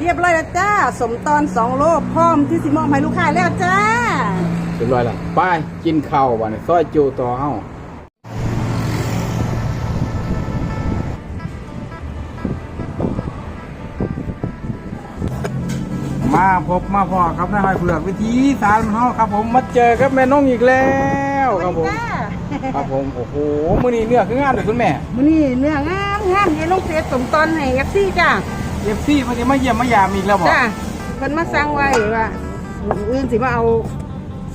เรียบร้อยแล้วจ้า สมตอนสองโลพร้อมที่สิมอบให้ลูกค้าแล้วจ้า เรียบร้อยแล้วไปกินข้าววันนี้ซอยจูต่อเฮามาพบมาพอครับนายห้อยเผือกวิธีสารเฮาครับผมมาเจอกับแม่น้องอีกแล้วครับผม ครับผมโอ้โหมื้อนี้เนื้อคืองามเลยคุณแม่ มื้อนี้เนื้องามงามเย็นลงเฟซสมตอนให้เอฟซีจ้าเอฟซีเพิ่นสิมาเยี่ยมมายามอีกแล้วบ่จ้าเพิ่นมาสั่งไว้ว่าอื่นสิมาเอา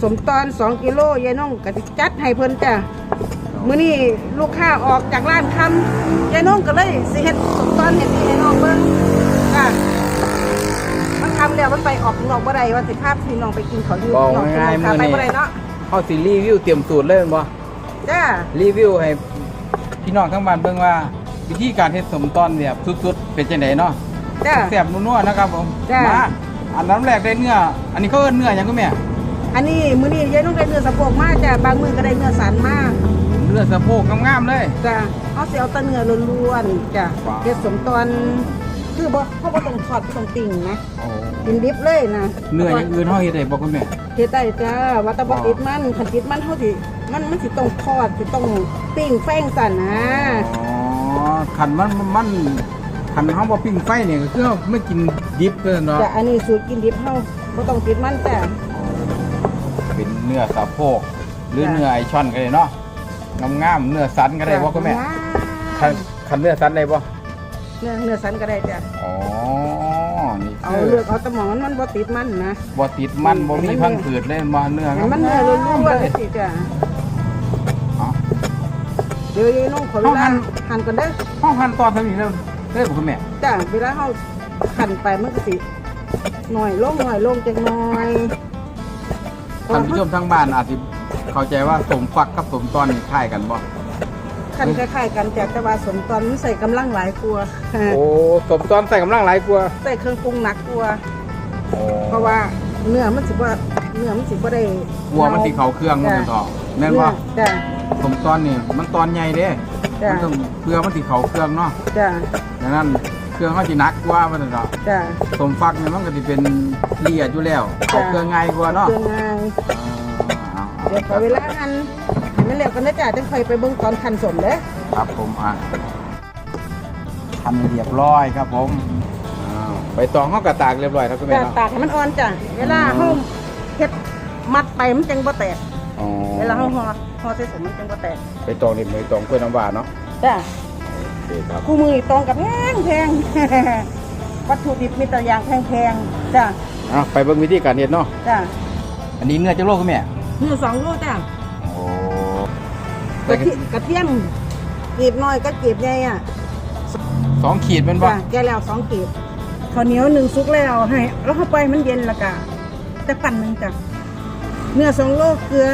สมตอนสองกิโลยายน้องก็สิจัดให้เพิ่นจ้ามื้อนี้ลูกค้าออกจากร้านคำยายน้องก็เลยสิเฮ็ดสมตอนให้พี่ให้น้องเบิ่งจ้ามันคำแล้วมันไปออกข้างนอกบ่ได้ว่าสิพาพี่น้องไปกินข้าวอยู่บอกข้างนอกง่ายๆค่ะมื้อไปนี้บ่ได้เนาะเฮาสิรีวิวเตรียมสูตรเลยแม่นบ่จ้ารีวิวให้พี่น้องทั้งบ้านเบิ่งว่าวิธีการเฮ็ดสมตอนเนี่ยสุดๆเป็นจังไดเนาะ จ้าแซ่บนัวๆนะครับผมจ้ะ มาอันน้ำแรกได้เนื้อ อันนี้เขาเอิ้นเนื้อหยังก็แม่อันนี้มื้อนี้ยายน้องได้เนื้อสะโพกมาจ้ะบางมื้อก็ได้เนื้อสันมาเนื้อสะโพกงามๆเลย จ้ะเอาสิเอาแต่เนื้อล้วนๆจ้ะว้าว เฮ็ดสมตอนคือบ่เขาบ่ต้องทอดบ่ต้องปิ้งนะโอ้กินดิบเลยนะเนื้ออย่างอื่นเฮาเฮ็ดได้บ่คุณแม่ เฮ็ดได้จ้าว่าแต่บ่ติดมันคันติดมันเฮาสิมันมันสิต้องทอดสิต้องปิ้งแป้งสั่นนะ อ๋อคันมันมัน คันเฮาบ่ปิ้งไฟเนี่ยก็คือเฮาไม่กินดิบเด้อเนาะจ้ะอันนี้สูตรกินดิบเฮาบ่ต้องติดมันจ้ะเป็นเนื้อสะโพกหรือจ้ะเนื้อไอช่อนก็ได้เนาะงามๆเนื้อสันก็ได้บ่คุณแม่คันคันเนื้อสันได้บ่เนื้อเนื้อสันก็ได้จ้ะอ๋อนี่เอาคือเลือกเอาแตะหมองมันมันบ่ติดมันนะบ่ติดมันบ่มีพังผืดเลยมาเนื้อให้มันเนื้อล้วนๆเลยสิจ้ะอ๋อเดี๋ยวยายน้องขอเวเอาหั่ลานหั่นก่อนเด้อห้องหั่นตอนเท่านี้แล้ว เด้อบ่คุณแม่จ้ะเวลาเขาหั่นไปมันก็สิหน่อยลงหน่อยลงจังหน่อยท่านผู้ชมทางบ้านอาจสิเข้าใจว่าสมฟักกับสมตอนนี่คล้ายกันบ่คันคล้ายๆกันจ้ะแต่ว่าสมตอนมันใส่กำลังหลายกลัวาโอ้สมตอนใส่กำลังหลายกว่าใส่เครื่องปรุงหนักกลัวาโอ้เพราะว่าเนื้อมันสิว่าเนื้อมันสิบ่ได้กลัวมันสิเข้าเครื่องมันจะต่อแม่นบ่จ้ะสมตอนนี่มันตอนใหญ่เด้ จ้ะ มันต้องเพื่อมันสิเข้าเครื่องเนาะจ้ะดังนั้นเครื่องเขาสิหนักกว่ามันจะต่อจ้ะ สมฟักนี่มันก็สิเป็นละเอียดอยู่แล้วจ้ะเข้าเครื่องง่ายกว่าเนาะเครื่องงานอ่าเดี๋ยวขอเวลาหั่นให้มันแล้วกันนะจ้ะจังค่อยไปเบิ่งตอนคั่นสมเด้อครับผมอะทำเรียบร้อยครับผมอ้าวใบตองเขากระตากเรียบร้อยครับคุณแม่จ้ะเนาะ ตากให้มันอ่อนจ้ะ เวลาเฮาเฮ็ดมัดไปมันจังบ่แตก อ๋อ เวลาเขาห่อ ห่อใส่สมมันจังบ่แตกใบตองนี่ใบตองกล้วยน้ำว้าเนาะจ้ะโอเคครับคู่มือตองกับแพงแพง วัตถุดิบมีแต่อย่างแพงแพงๆจ้ะอะไปเบิ่งวิธีการเฮ็ดเนาะจ้ะอันนี้เนื้อจะโลกคุณแม่เนื้อสองโลจ้ะโอ้กระเทียมกระเทียมกีบน้อยก็กีบใหญ่อะสองขีดเป็นบ่จ้ะแกแล้วสองกีบข้าวเหนียวหนึ่งซุกแล้วให้แล้วเข้าไปมันเย็นและกะแต่ปั่นหนึ่งจ้ะเนื้อสองโลเกลือ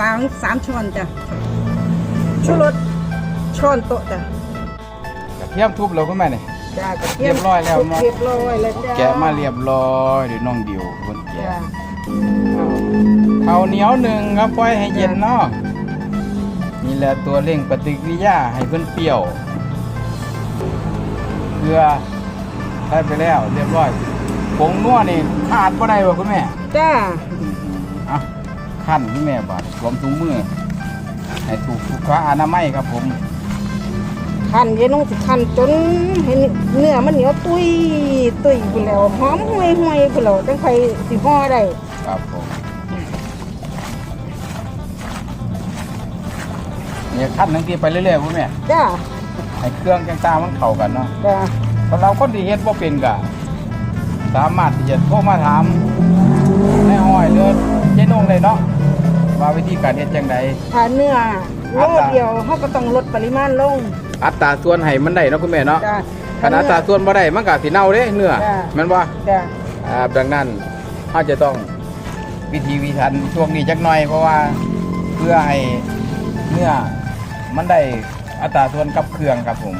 สามสามช้อนจ้ะชูรสช้อนโต๊ะจ้ะกระเทียมทุบแล้วคุณแม่นี่จ้ากระเทียมเรียบร้อยแล้วเนาะ เรียบร้อยแล้วจ้ะแกะมาเรียบร้อยเดี๋ยวน้องดิวคนแกะจ้ะข้าวเหนียวหนึ่งครับปล่อยให้เย็นเนาะนี่แหละตัวเร่งปฏิกิริยาให้เพิ่นเปรี้ยวเกลือใส่ไปแล้ว เรียบร้อยผงนัวนี่ขาดบ่ได้บ่คุณแม่จ้าอะ ขั้นคุณแม่บาดรวมถุงมือให้ถูกสุขอนามัยครับผมขันยายนุ่งสิขันจนให้เนื้อมันเหนียวตุยตุยไปแล้วหอมห่วยห่วยไปแล้วจังใครสิห่อได้ครับผมเนี่ยขั้นทั้งทีไปเรื่อยๆคุณแม่จ้าให้เครื่องจังตามันเข้ากันเนาะจ้าเพราะเราคนที่เฮ็ดบ่เป็นก็สามารถที่จะโทรมาถามในห้อยเลือดเจ๊นงเลยเนาะว่าวิธีการเฮ็ดจังได ถ้าเนื้อโลเดียวเขาก็ต้องลดปริมาณลงอัตราส่วนให้มันได้เนาะคุณแม่เนาะจ้าขนาดอัตราส่วนบ่ได้มันก็สิเน่าเด้เนื้อจ้ะ แม่นบ่จ้าอ่าดังนั้นเฮาจะต้องวิธีวิธันช่วงนี้จักหน่อยเพราะว่าเพื่อให้เนื้อมันได้อัตราส่วนกับเครื่องครับผม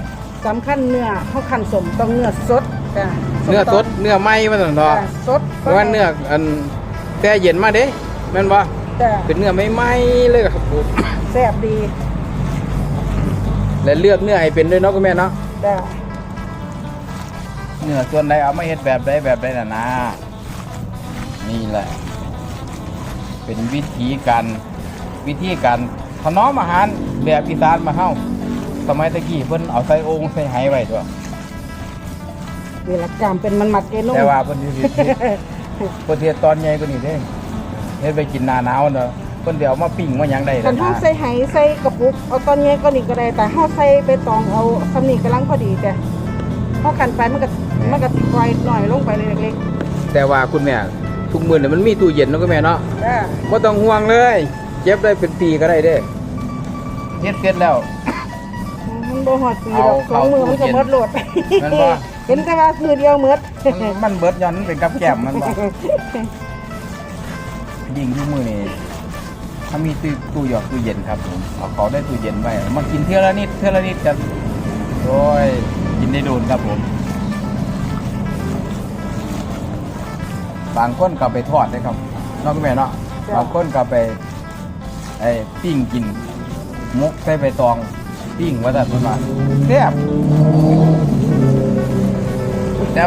สำคัญเนื้อเขาขันสมต้องเนื้อสดจ้าเนื้อสดเนื้อไหม้ว่าซั่นเนาะจ้าสดเพราะว่าเนื้ออันแช่เย็นมาเด้ แม่นบ่จ้าเป็นเนื้อไม่ไหม้เลยครับผมแซ่บดีและเลือกเนื้อให้เป็นด้วยเนาะคุณแม่เนาะจ้าเนื้อส่วนใดเอามาเฮ็ดแบบใดแบบใดน่ะนะนี่แหละ เป็นวิธีการวิธีการถนอมอาหารแบบอีสานมาเฮาสมัยตะกี้เพิ่นเอาใส่โอ่งใส่ไหไว้ตัวนี่ละกามเป็นมันมัดเกนุ่งแต่ว่าเพิ่นสิเฮ็ดเพิ่นสิเฮ็ดตอนใหญ่กว่านี้เด้ เฮ็ดไปกินหน้าหนาวเนาะเพิ่นสิเอามาปิ้งมาหยังได้คันเฮาใส่ไหใส่กระปุกเอาตอนนี้ก็นี่ก็ได้แต่เฮาใส่ใบตองเอาสำนีกำลังพอดีจ้ะเฮากันไปมันก็มันก็สิปล่อยหน่อยลงไปเลยเล็กแต่ว่าคุณแม่ทุกมื้อนี่มันมีตู้เย็นเนาะคุณแม่เนาะๆจ้าบ่ต้องห่วงเลยเก็บได้เป็นปีก็ได้เด้เฮ็ดเสร็จแล้ว มันบ่ฮอดปีดอกสเอาองมือมันก็เอาหมดโหลดแม่นบ่ เห็นแต่ว่ามือเดียวหมดมันมันเบิดย้อนมันเป็นกับแก้มมันบ่ ยิ่งอยู่มื้อนี้ถ้ามีตู้ตู้หยอกตู้เย็นครับผมเอาเขาได้ตู้เย็นไว้มากินเทื่อละนิดเทื่อละนิดกันโอ้ยกินได้โดนครับผม บางคนก็ไปทอดเลยครับเน้องแม่เนาะจ้ะบางคนก็ไปไอ้ปิ้งกินมุกใส่ใบตองปิ้งว่าแต่นว่าแซ่บแต่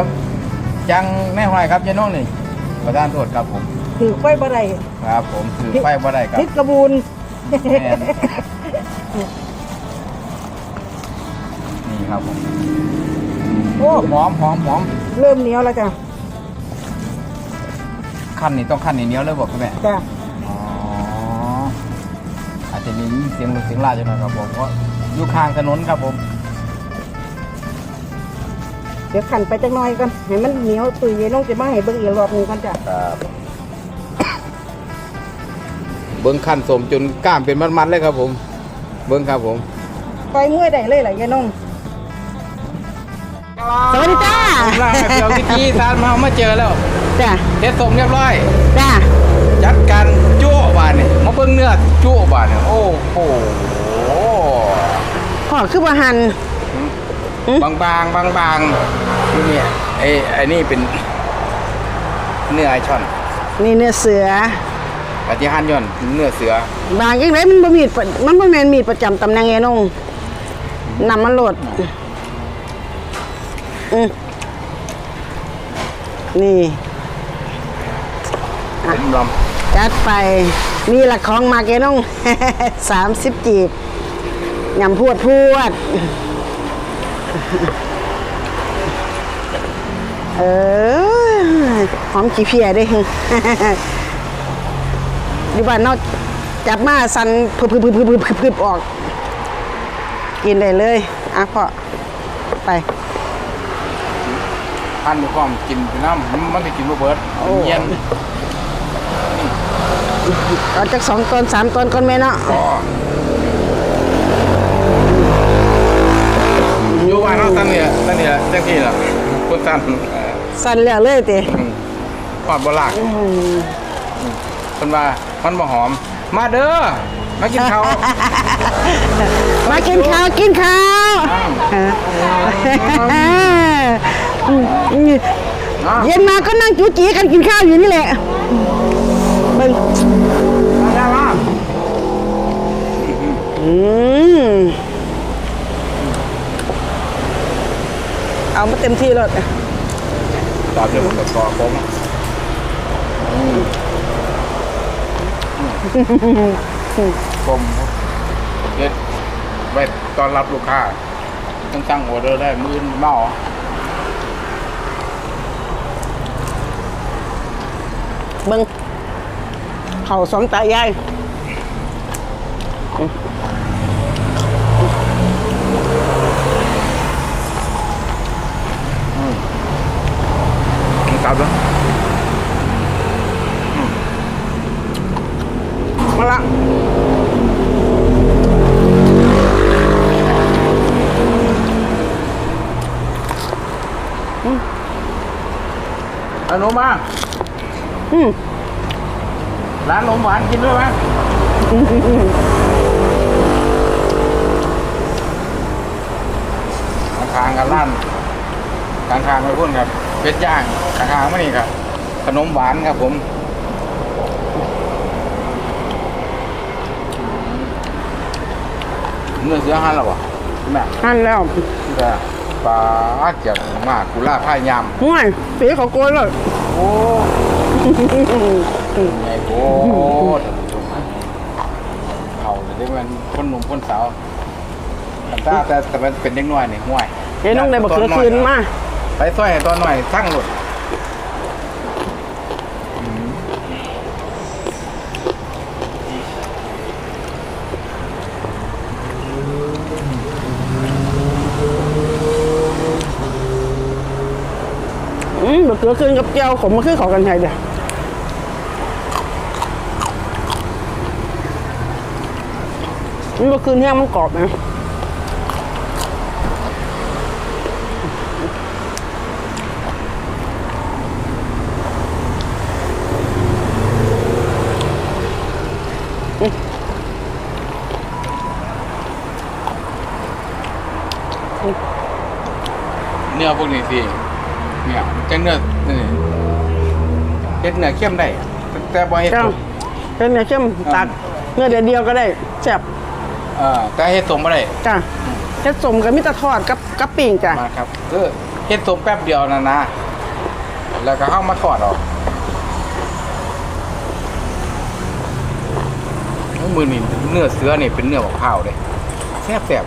จังแม่ห้อยครับยายน้องนี่ประธานโทษครับผม ถือไฟบ่ได้ครับผมถือไฟบ่ได้ครับพิษกระบูนแม่นนี่ครับผมโอ้หอมหอมหอมเริ่มเหนียวแล้วจ้ะขั้นนี่ต้องขั้นนี่เหนียวเลยบอกคุณแม่จ้ะอ๋ออาจจะมีเสียงรถเสียงลาอยู่หน่อยครับผมเพราะอยู่ข้างถนนครับผมเดี๋ยวขันไปจักหน่อยก่อนให้มันเหนียวตุยเย็นลงจะมาให้เบิ่งอีกรอบหนึงก่อนจ้ะครับ เบิ้งขั้นสมจนกล้ามเป็นมันๆเลยครับผม เบิ้งครับผมไปมวยได้เลยล่ะยายน้องสวัสดีจ้าร่างแบบเดียวที่กี้ทานมามาเจอแล้วจ้ะเทสสมเรียบร้อยจ้ะจัดการจั่วบานนี่มาเบิ้งเนื้อจั่วบานนี่โอ้โหพ่อคือบ่หันอืมบางบางบางบางๆนี่เนี่ยไอ้ไอ้นี่เป็นเนื้อไอช่อนนี่เนื้อเสือ ปฏิหันย่อนเนื้อเสือบางจังไดมันบ่มีดประมันบ่แม่นมีดประจำตำแหน่งยายน้องนำมันโหลดอืมนี่เป็นลมจัดไปนี่ละของมาเกน้องสามสิบจีบยำพวดพวด เออหอมจีเพียเด้ อยู่บ้านนอกจับมาสันพึบพึบพึบพึบพึบพึบพึบออก กินได้เลยอะพ่อไปท่านมีความกินเป็นน้ำมันมันจะกินบ่เบิดโอ้เย็นเอาจากสองตอนสามตอนก่อนแม่เนาะก็อยู่บ้านเราตั้งเนี่ยตั้งเนี่ยจังที่ล่ะพุทธันเอ่อสั่นแล้วเลยเตะอืมปอดบ่ลากเพิ่นว่า มันบ่หอม มาเด้อ มากินข้าว มากินข้าวกินข้าวเย็นมาก็นั่งจูจีกันกินข้าวอยู่นี่แหละเบิ่งอืมเอามาเต็มที่เลยตอบเดี๋ยวผมก็ขอผม ผมเฮ็ดไว้ต้อนรับลูกค้าต้องตั้งออเดอร์ได้มื้ออนเมาเบิ่งเข่าสองตายายกินกลับแล้ว เอาหนูมาอืมร้านนมหวานกินด้วยไหมข้างๆกับร้านข้างๆไปพุ่นครับเป็ดย่างข้างๆมานี่ครับ ขนมหวานครับผมเนื้อเสือหั่นหรอวะแม่หั่นแล้วจะ ปลาเจียงมากกุล่าผ้ายามห่วยสีเขาโกนเลยโอ้ไงโอ้เขาเลยได้มันคนหนุ่มคนสาวแต่แต่แต่มันเป็นเด็กน้อยนี่ห่วยยายน้องในบักเขือคืนมา ไปซอยให้ตัวหน่อยสั่งหลุด อืมบักเขือคืนกับเจียวขมมาคือเขอกันไงเดี๋ยวมันบักคืนแห้งมันกรอบนะเนื้อพวกนี้สิเนี่ยจะเนื้อ เฮ็ดเนื้อเข้มได้ แต่บ่เฮ็ดเจ้าสุกเป็นเนื้อเข้มตัดเนื้อเดียวเดียวก็ได้แซ่บเออแต่เฮ็ดสมบ่ได้จ้ะเฮ็ดสมกับมิตรทอดกับกับปิ้งจ้ะมาครับคือเฮ็ดสมแป๊บเดียวนะนะแล้วก็เอามาทอดออกมือนี่เนื้อเสือนี่เป็นเนื้อของข้าวเลยแซ่บแซ่บ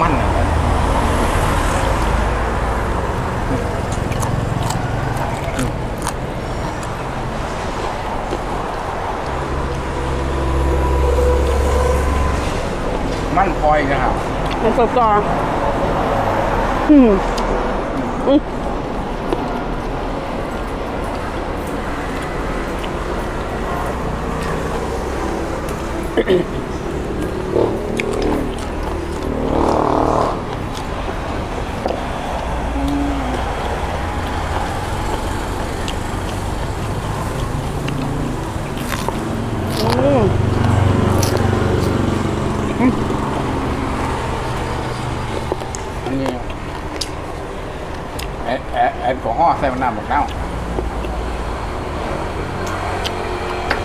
มันนะ มันพลอยนะครับมันกรอบกรอบอืมอืมอืม อันนี้แอดแอดแอดกอฮอล์ใส่มันน้ำหมดแล้ว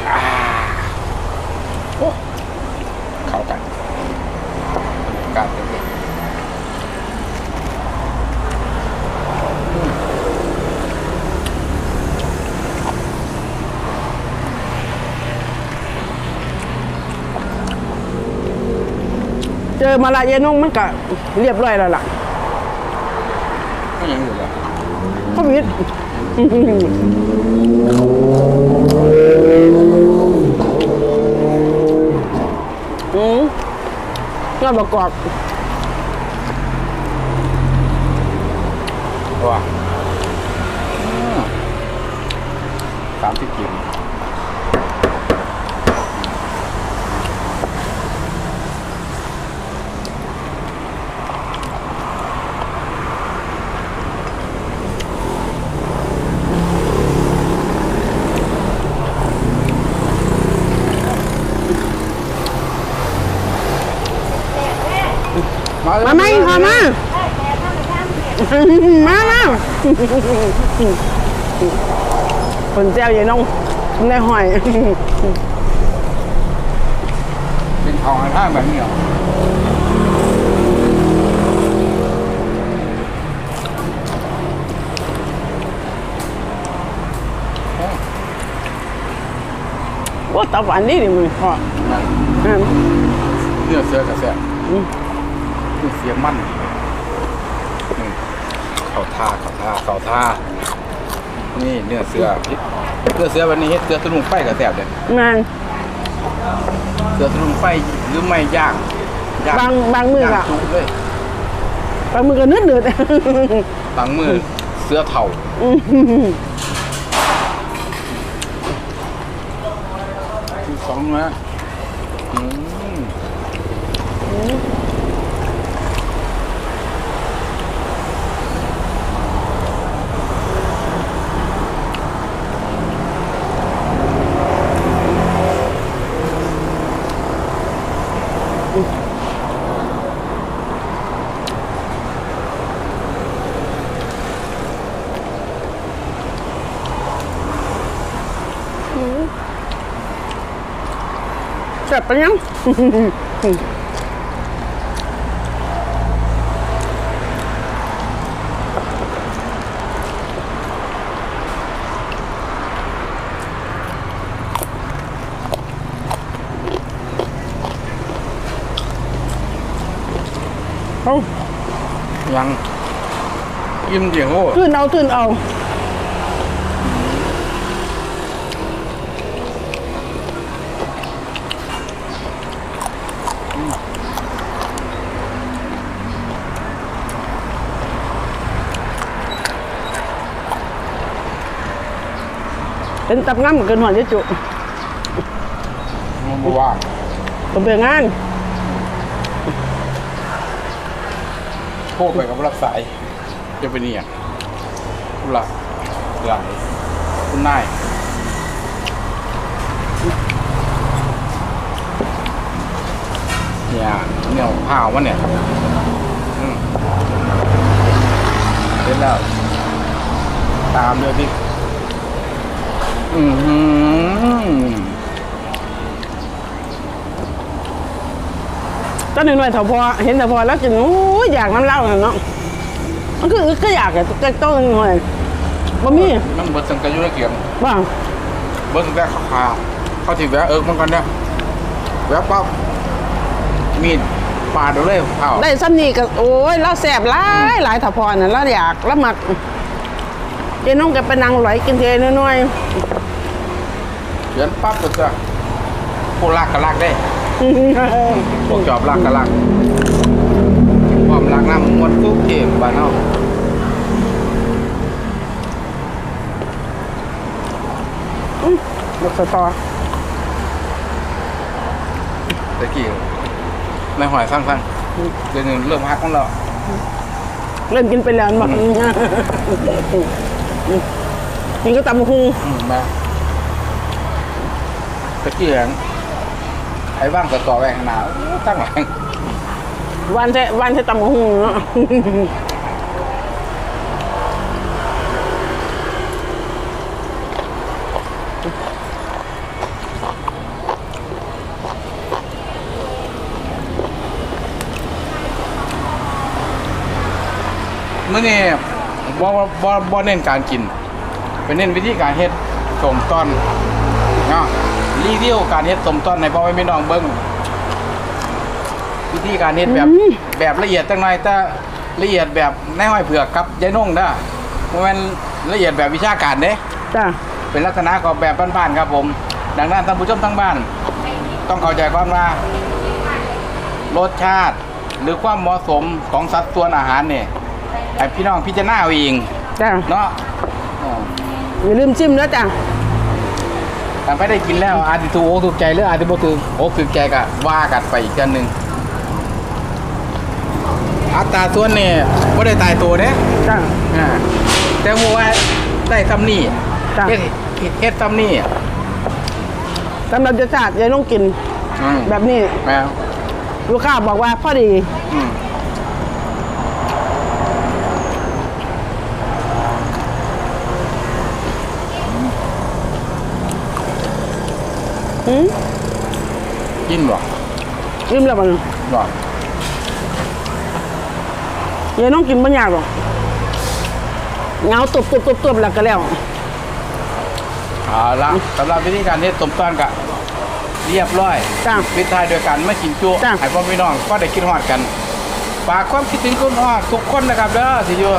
อ่าโอ้เข้ากันการเต็มๆอืม เจ อมาลายายนงมันก็เรียบร้อยแล้วล่ะก็ยังอยู่เลยโควิดอืมงานประกอบว่าสามสิบกิโล มาไหมมามามามาคนเจ้ายายน้องในหอยเป็นทองห้างแบบนี้เหรอโอ้ว่าตับหวานนี่ดิมึงพ่อนั่นอืมเนื้อเสือกระแส บอืมเนื้อเสียมันอืมเขาท่าเขาท่าเขาท่า นี่เนื้อเสือเนื้อเสือวันนี้เฮ็ดเสือตะลุงไฟกระแสบเลยงานเสือตะลุงไฟหรือไม่ย่างย่บางบางมือย่างอะจุเลยบางมือก็เนื้อเดือดบางมือเสือเถ่าคือสองนะ ซ่บปะยังเอายังกินเสียงโอ้ตื่นเอาตื่นเอา เป็นตับง่ำเกินหัวเจะจุมันบอกว่าผมเบื่องานโทษไปกับรับสายจะเป็นเนี่ยคุณหลักหลังคุณนายเนี่ยเนี่ยข้าวมันเนี่ยอืมเสร็จแล้วตามด้วยพริก อือหือก็หนึ่งหน่อยเถาพอเห็นเถาพอแล้วกินโอ้ยอยากน้ำเหล้าน่ะเนาะมันคืออึกก็อยากอะแต่ต้นหน่อยบ่มีมันเบิดสังกัดอยุ่ในเกียงบ้างเบิดสังกัดขาวๆเขาถิแวะเอิกมันกันเนี่ยแวะปั๊บมีดปาดเอาเลยเผาได้ซ้ำนี่ก็โอ้ยเราแสบหลายหลายเถาพอน่ะเราอยากเรามัก เจน้องแกไปนั่งไหลกินเทน้อยเดือนปั๊บก็จะพวกลากกะลากได้ๆพวกจอบลากกะลากความลากน้ำมวนทุกเกมบ้านเฮาบักสตอตะกี้ในหอยสร้างๆเดี๋ยวนี้เริ่มฮักของเรา เล่นกินไปแล้วมั กนี่ก็ตำบักหุงอืมมาตะกี้แหงไอ้บ้างก็ต่อแหวงหนาวตั้งแหวงวันแท้วันแท้ตำบักหุงเนาะ มื่อนี้ บ่บ่บ่บ่เน้นการกินเป็นเน้นวิธีการเฮ็ดสมต้นเนาะรีวิวการเฮ็ดสมต้นในพ่อแม่พี่น้องเบิ่งวิธีการเฮ็ดแบบแบบละเอียดจังหน่อยแต่ละเอียดแบบในห้อยเผือกครับยายนงเด้อบ่แม่นละเอียดแบบวิชาการเด้จ้าเป็นลักษณะของแบบบ้านๆครับผม ดังนั้นท่านผู้ชมทั้งบ้าน ต้องเข้าใจก่อนว่ารสชาติหรือความเหมาะสมของสัดส่วนอาหารเนี่ย ให้พี่น้องพิจารณาเอาเองจ้าเนาะอ่าอย่าลืมจิ้มแล้วจ้าแต่ไม่ได้กินแล้วอาจจะถูกอกถูกใจหรืออาจจะบ่ถูกอกถูกใจก็ว่ากันไปอีกกันหนึ่งอัตราส่วนเนี่ยไม่ได้ตายตัวเด้จ้าอ่าแต่หัวาได้ซ้ำนี่จ้ะ เฮ็ดเฮ็ดซ้ำนี่สำหรับจะศาสตร์ยายต้องกินอืมแบบนี้ แม่ลูกค้าบอกว่าพอดี อืม หืมกินบ่ลืมแล้วมันบ่ยายต้องกินบางอย่างหรอกเงาตุบตุบตุบตุบแล้วก็แล้วเอาละสำหรับวิธีการเฮ็ดสมต้นกะเรียบร้อยจ้ะปิดท้ายโดยการไม่กินจุจ้ะให้พ่อพี่น้องก็ได้คิดฮอดกันฝากความคิดถึงคุณฮอดทุกคนนะครับเด้อสิอยู่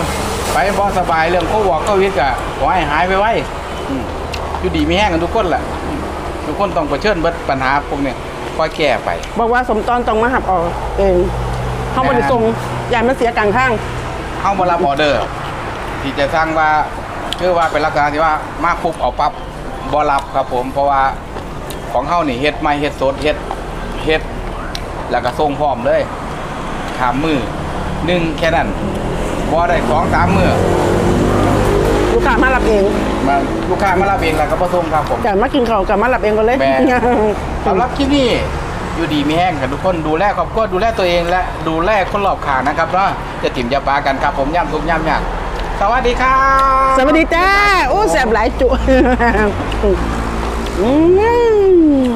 ไปบ่สบายเรื่องโควิดโควิดกะขอให้หายไปไวอืมอยู่ดีมีแห้งกันทุกคนแหละอืม ทุกคนต้องเผชิญเบิดปัญหาพวกนี้ค่อยแก้ไป บอกว่าสมตอนต้องมาหับเออกเองเขาบริส่งยายมันเสียกลางข้างเข้ามารับออเดอร์ ที่จะสร้างว่าคือว่าเป็นลักษณะที่ว่ามาปุ๊บเอาปั๊บบ่รับครับผม เพราะว่าของเฮานี่เฮ็ดใหม่เฮ็ดสดเฮ็ดเฮ็ดแล้วก็ส่งพร้อมเลยถามมือหนึ่งแค่นั้นบ่ได้สองสามมือลูก ค้ามารับเองมาลูกค้ามารับเองแล้วก็บ่ส่งครับผมแต่มากินข้าวกับมารับเองก็เลยแม่สำหรับคลิปนี้อยู่ดีมีแห้งกันทุกคนดูแลครอบครัวดูแลตัวเองและดูแลคนรอบข้างนะครับเนาะจะถิ่มจะปากันครับผมย่ำทุกย่ำยากสวัสดีครับ สวัสดีจ้าโอ้แสบหลายจุอืม